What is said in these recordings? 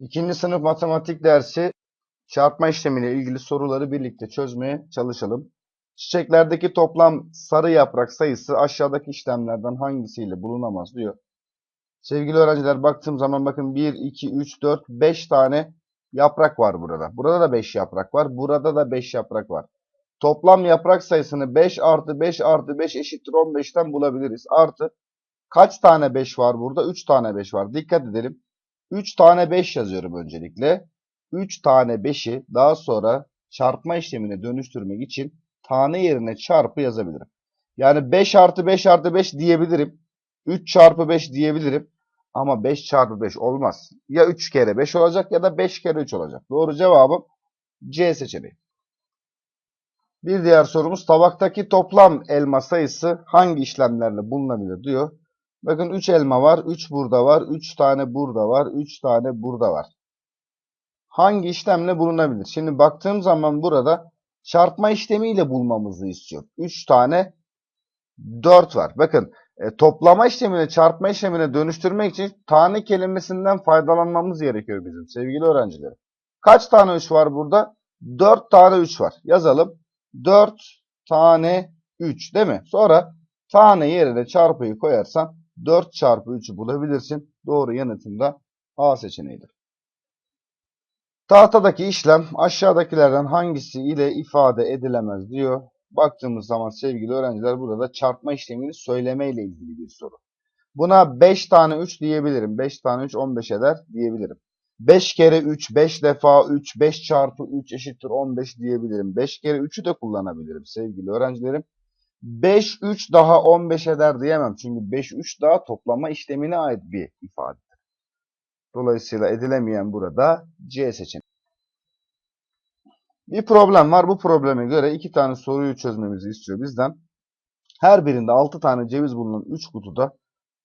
İkinci sınıf matematik dersi çarpma işlemiyle ilgili soruları birlikte çözmeye çalışalım. Çiçeklerdeki toplam sarı yaprak sayısı aşağıdaki işlemlerden hangisiyle bulunamaz diyor. Sevgili öğrenciler baktığım zaman bakın 1, 2, 3, 4, 5 tane yaprak var burada. Burada da 5 yaprak var. Burada da 5 yaprak var. Toplam yaprak sayısını 5 artı 5 artı 5 eşittir 15'ten bulabiliriz. Artı kaç tane 5 var burada? 3 tane 5 var. Dikkat edelim. 3 tane 5 yazıyorum öncelikle. 3 tane 5'i daha sonra çarpma işlemine dönüştürmek için tane yerine çarpı yazabilirim. Yani 5 artı 5 artı 5 diyebilirim. 3 çarpı 5 diyebilirim. Ama 5 çarpı 5 olmaz. Ya 3 kere 5 olacak ya da 5 kere 3 olacak. Doğru cevabım C seçeneği. Bir diğer sorumuz tabaktaki toplam elma sayısı hangi işlemlerle bulunabilir diyor. Bakın 3 elma var, 3 burada var, 3 tane burada var, 3 tane burada var. Hangi işlemle bulunabilir? Şimdi baktığım zaman burada çarpma işlemiyle bulmamızı istiyor. 3 tane 4 var. Bakın e, toplama işlemine çarpma işlemine dönüştürmek için tane kelimesinden faydalanmamız gerekiyor bizim sevgili öğrencilerim. Kaç tane 3 var burada? 4 tane 3 var. Yazalım. 4 tane 3 değil mi? Sonra tane yerine çarpıyı koyarsan 4 çarpı 3'ü bulabilirsin. Doğru yanıtım da A seçeneğidir. Tahtadaki işlem aşağıdakilerden hangisi ile ifade edilemez diyor. Baktığımız zaman sevgili öğrenciler burada çarpma işlemini söyleme ile ilgili bir soru. Buna 5 tane 3 diyebilirim. 5 tane 3 15 eder diyebilirim. 5 kere 3, 5 defa 3, 5 çarpı 3 eşittir 15 diyebilirim. 5 kere 3'ü de kullanabilirim sevgili öğrencilerim. 5, 3 daha 15 eder diyemem. Çünkü 5, 3 daha toplama işlemine ait bir ifade. Dolayısıyla edilemeyen burada C seçeneği. Bir problem var. Bu probleme göre iki tane soruyu çözmemizi istiyor bizden. Her birinde 6 tane ceviz bulunan 3 kutuda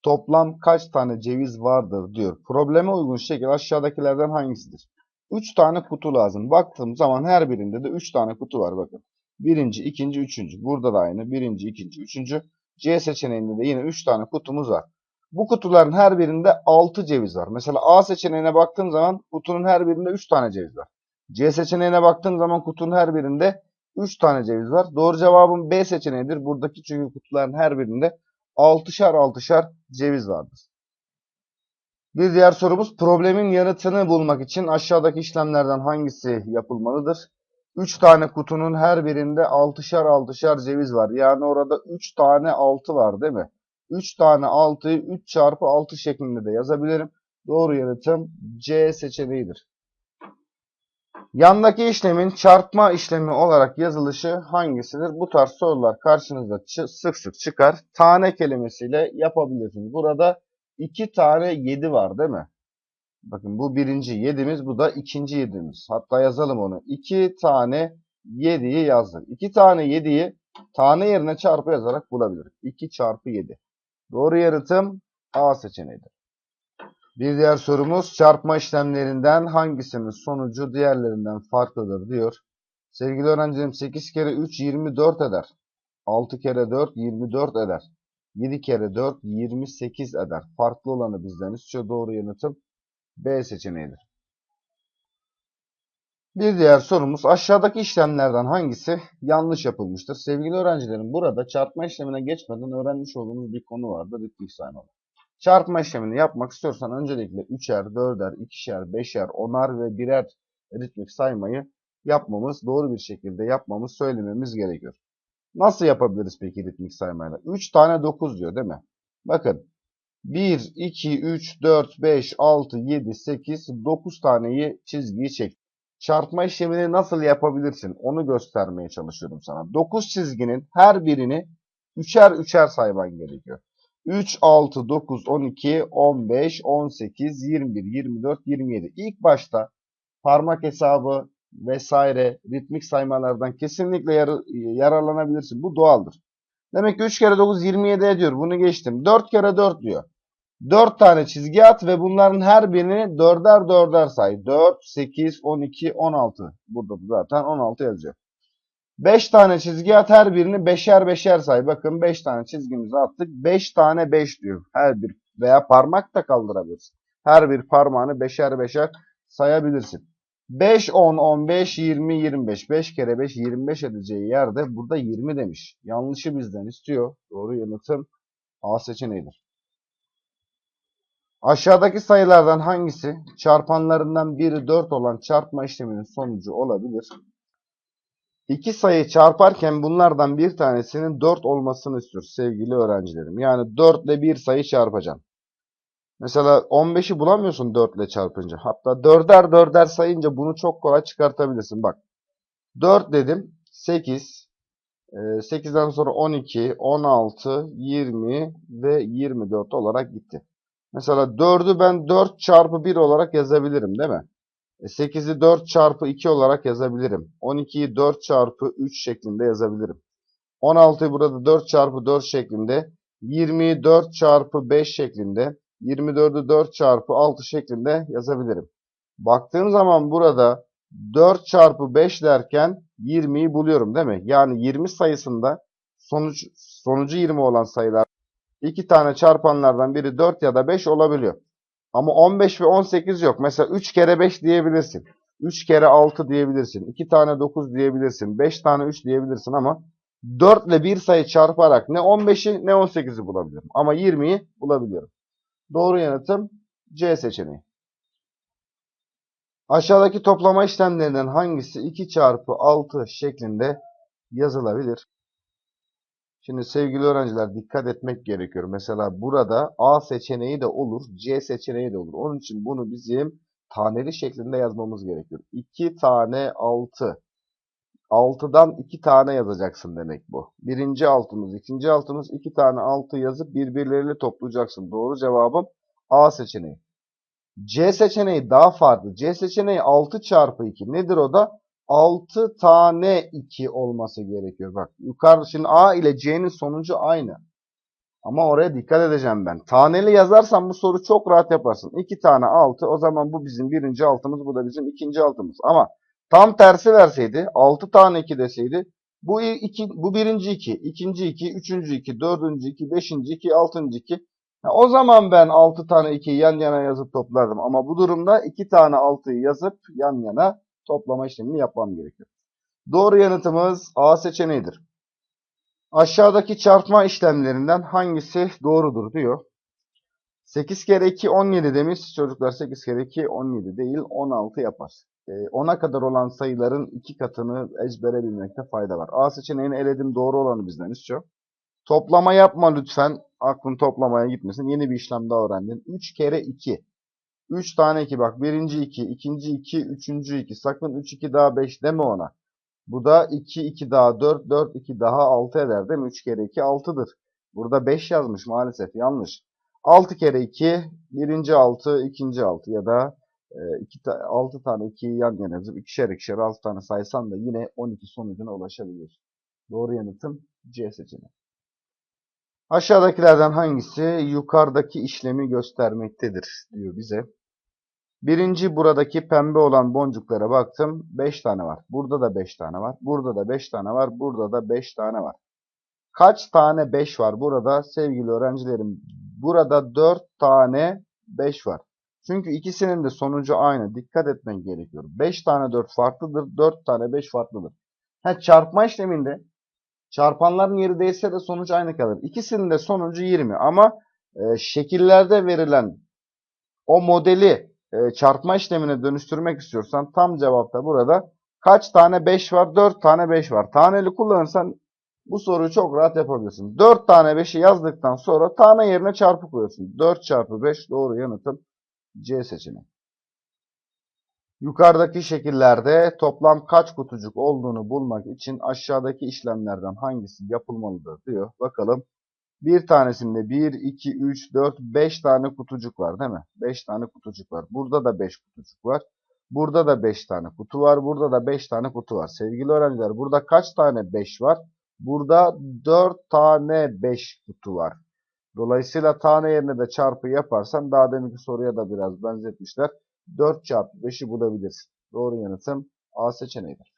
toplam kaç tane ceviz vardır diyor. Probleme uygun şekilde aşağıdakilerden hangisidir? 3 tane kutu lazım. Baktığım zaman her birinde de 3 tane kutu var bakın. Birinci, ikinci, üçüncü. Burada da aynı. Birinci, ikinci, üçüncü. C seçeneğinde de yine 3 tane kutumuz var. Bu kutuların her birinde 6 ceviz var. Mesela A seçeneğine baktığım zaman kutunun her birinde 3 tane ceviz var. C seçeneğine baktığım zaman kutunun her birinde 3 tane ceviz var. Doğru cevabım B seçeneğidir. Buradaki çünkü kutuların her birinde 6'şar 6'şar ceviz vardır. Bir diğer sorumuz problemin yanıtını bulmak için aşağıdaki işlemlerden hangisi yapılmalıdır? 3 tane kutunun her birinde 6'şar 6'şar ceviz var. Yani orada 3 tane 6 var değil mi? 3 tane 6'yı 3 çarpı 6 şeklinde de yazabilirim. Doğru yanıtım C seçeneğidir. Yandaki işlemin çarpma işlemi olarak yazılışı hangisidir? Bu tarz sorular karşınıza sık sık çıkar. Tane kelimesiyle yapabilirsiniz. Burada 2 tane 7 var değil mi? Bakın bu birinci 7'miz, bu da ikinci 7'miz. Hatta yazalım onu. 2 tane 7'yi yazdık. 2 tane 7'yi tane yerine çarpı yazarak bulabiliriz. 2 çarpı 7. Doğru yanıtım A seçeneğidir. Bir diğer sorumuz çarpma işlemlerinden hangisinin sonucu diğerlerinden farklıdır diyor. Sevgili öğrencilerim 8 kere 3 24 eder. 6 kere 4 24 eder. 7 kere 4 28 eder. Farklı olanı bizden istiyor. Doğru yanıtım B seçeneğidir. Bir diğer sorumuz aşağıdaki işlemlerden hangisi yanlış yapılmıştır? Sevgili öğrencilerim burada çarpma işlemine geçmeden öğrenmiş olduğumuz bir konu vardı. Ritmik saymalar. Çarpma işlemini yapmak istiyorsan öncelikle 3'er, 4'er, 2'şer, 5'er, 10'ar ve birer ritmik saymayı yapmamız, doğru bir şekilde yapmamız, söylememiz gerekiyor. Nasıl yapabiliriz peki ritmik saymayla? 3 tane 9 diyor değil mi? Bakın 1, 2, 3, 4, 5, 6, 7, 8, 9 taneyi çizgiyi çek. Çarpma işlemini nasıl yapabilirsin? Onu göstermeye çalışıyorum sana. 9 çizginin her birini üçer üçer sayman gerekiyor. 3, 6, 9, 12, 15, 18, 21, 24, 27. İlk başta parmak hesabı vesaire ritmik saymalardan kesinlikle yar yararlanabilirsin. Bu doğaldır. Demek ki 3 kere 9 27 ediyor. Bunu geçtim. 4 kere 4 diyor. 4 tane çizgi at ve bunların her birini dörder dörder say. 4, 8, 12, 16. Burada da zaten 16 yazıyor. 5 tane çizgi at her birini beşer beşer say. Bakın 5 tane çizgimizi attık. 5 tane 5 diyor. Her bir veya parmak da kaldırabilirsin. Her bir parmağını beşer beşer sayabilirsin. 5, 10, 15, 20, 25. 5 kere 5, 25 edeceği yerde burada 20 demiş. Yanlışı bizden istiyor. Doğru yanıtım A seçeneğidir. Aşağıdaki sayılardan hangisi çarpanlarından biri 4 olan çarpma işleminin sonucu olabilir? İki sayı çarparken bunlardan bir tanesinin 4 olmasını istiyoruz sevgili öğrencilerim. Yani 4 ile bir sayı çarpacağım. Mesela 15'i bulamıyorsun 4 ile çarpınca. Hatta dörder dörder sayınca bunu çok kolay çıkartabilirsin. Bak 4 dedim 8. 8'den sonra 12, 16, 20 ve 24 olarak gitti. Mesela 4'ü ben 4 çarpı 1 olarak yazabilirim değil mi? 8'i 4 çarpı 2 olarak yazabilirim. 12'yi 4 çarpı 3 şeklinde yazabilirim. 16'yı burada 4 çarpı 4 şeklinde. 20'yi 4 çarpı 5 şeklinde. 24'ü 4 çarpı 6 şeklinde yazabilirim. Baktığım zaman burada 4 çarpı 5 derken 20'yi buluyorum değil mi? Yani 20 sayısında sonuç, sonucu 20 olan sayılar iki tane çarpanlardan biri 4 ya da 5 olabiliyor. Ama 15 ve 18 yok. Mesela 3 kere 5 diyebilirsin. 3 kere 6 diyebilirsin. 2 tane 9 diyebilirsin. 5 tane 3 diyebilirsin ama 4 ile bir sayı çarparak ne 15'i ne 18'i bulabilirim. Ama 20'yi bulabiliyorum. Doğru yanıtım C seçeneği. Aşağıdaki toplama işlemlerinden hangisi 2 çarpı 6 şeklinde yazılabilir? Şimdi sevgili öğrenciler dikkat etmek gerekiyor. Mesela burada A seçeneği de olur, C seçeneği de olur. Onun için bunu bizim taneli şeklinde yazmamız gerekiyor. 2 tane 6. 6'dan 2 tane yazacaksın demek bu. Birinci altımız, ikinci altımız 2 tane 6 yazıp birbirleriyle toplayacaksın. Doğru cevabım A seçeneği. C seçeneği daha farklı. C seçeneği 6 çarpı 2. Nedir o da? 6 tane 2 olması gerekiyor. Bak yukarıda şimdi A ile C'nin sonucu aynı. Ama oraya dikkat edeceğim ben. Taneli yazarsam bu soru çok rahat yaparsın. 2 tane 6 o zaman bu bizim birinci altımız bu da bizim ikinci altımız. Ama tam tersi verseydi 6 tane 2 deseydi bu, iki, bu birinci 2, ikinci 2, üçüncü 2, dördüncü 2, beşinci 2, altıncı 2. O zaman ben 6 tane 2'yi yan yana yazıp toplardım. Ama bu durumda 2 tane 6'yı yazıp yan yana toplama işlemini yapmam gerekiyor. Doğru yanıtımız A seçeneğidir. Aşağıdaki çarpma işlemlerinden hangisi doğrudur diyor. 8 kere 2 17 demiş. Çocuklar 8 kere 2 17 değil 16 yapar. 10'a kadar olan sayıların iki katını ezbere bilmekte fayda var. A seçeneğini eledim doğru olanı bizden istiyor. Toplama yapma lütfen. Aklın toplamaya gitmesin. Yeni bir işlem daha öğrendin. 3 kere 2. 3 tane 2 bak. Birinci 2, ikinci 2, üçüncü 2. Sakın 3, 2 daha 5 deme ona. Bu da 2, 2 daha 4, 4, 2 daha 6 eder değil mi? 3 kere 2 6'dır. Burada 5 yazmış maalesef yanlış. 6 kere 2, birinci 6, ikinci 6 ya da 2, 6 tane 2'yi yan yana yazıp ikişer ikişer 6 tane saysan da yine 12 sonucuna ulaşabiliyorsun. Doğru yanıtım C seçeneği. Aşağıdakilerden hangisi yukarıdaki işlemi göstermektedir diyor bize. Birinci buradaki pembe olan boncuklara baktım. 5 tane var. Burada da 5 tane var. Burada da 5 tane var. Burada da 5 tane var. Kaç tane 5 var burada sevgili öğrencilerim? Burada 4 tane 5 var. Çünkü ikisinin de sonucu aynı. Dikkat etmen gerekiyor. 5 tane 4 farklıdır. 4 tane 5 farklıdır. Ha, çarpma işleminde Çarpanların yeri değişse de sonuç aynı kalır. İkisinin de sonucu 20 ama e, şekillerde verilen o modeli e, çarpma işlemine dönüştürmek istiyorsan tam cevapta burada kaç tane 5 var? 4 tane 5 var. Taneli kullanırsan bu soruyu çok rahat yapabilirsin. 4 tane 5'i yazdıktan sonra tane yerine çarpı koyuyorsun. 4 çarpı 5 doğru yanıtım C seçeneği. Yukarıdaki şekillerde toplam kaç kutucuk olduğunu bulmak için aşağıdaki işlemlerden hangisi yapılmalıdır diyor. Bakalım. Bir tanesinde 1, 2, 3, 4, 5 tane kutucuk var değil mi? 5 tane kutucuk var. Burada da 5 kutucuk var. Burada da 5 tane kutu var. Burada da 5 tane kutu var. Sevgili öğrenciler burada kaç tane 5 var? Burada 4 tane 5 kutu var. Dolayısıyla tane yerine de çarpı yaparsan daha deminki soruya da biraz benzetmişler. 4 çarpı 5'i bulabilirsin. Doğru yanıtım A seçeneğidir.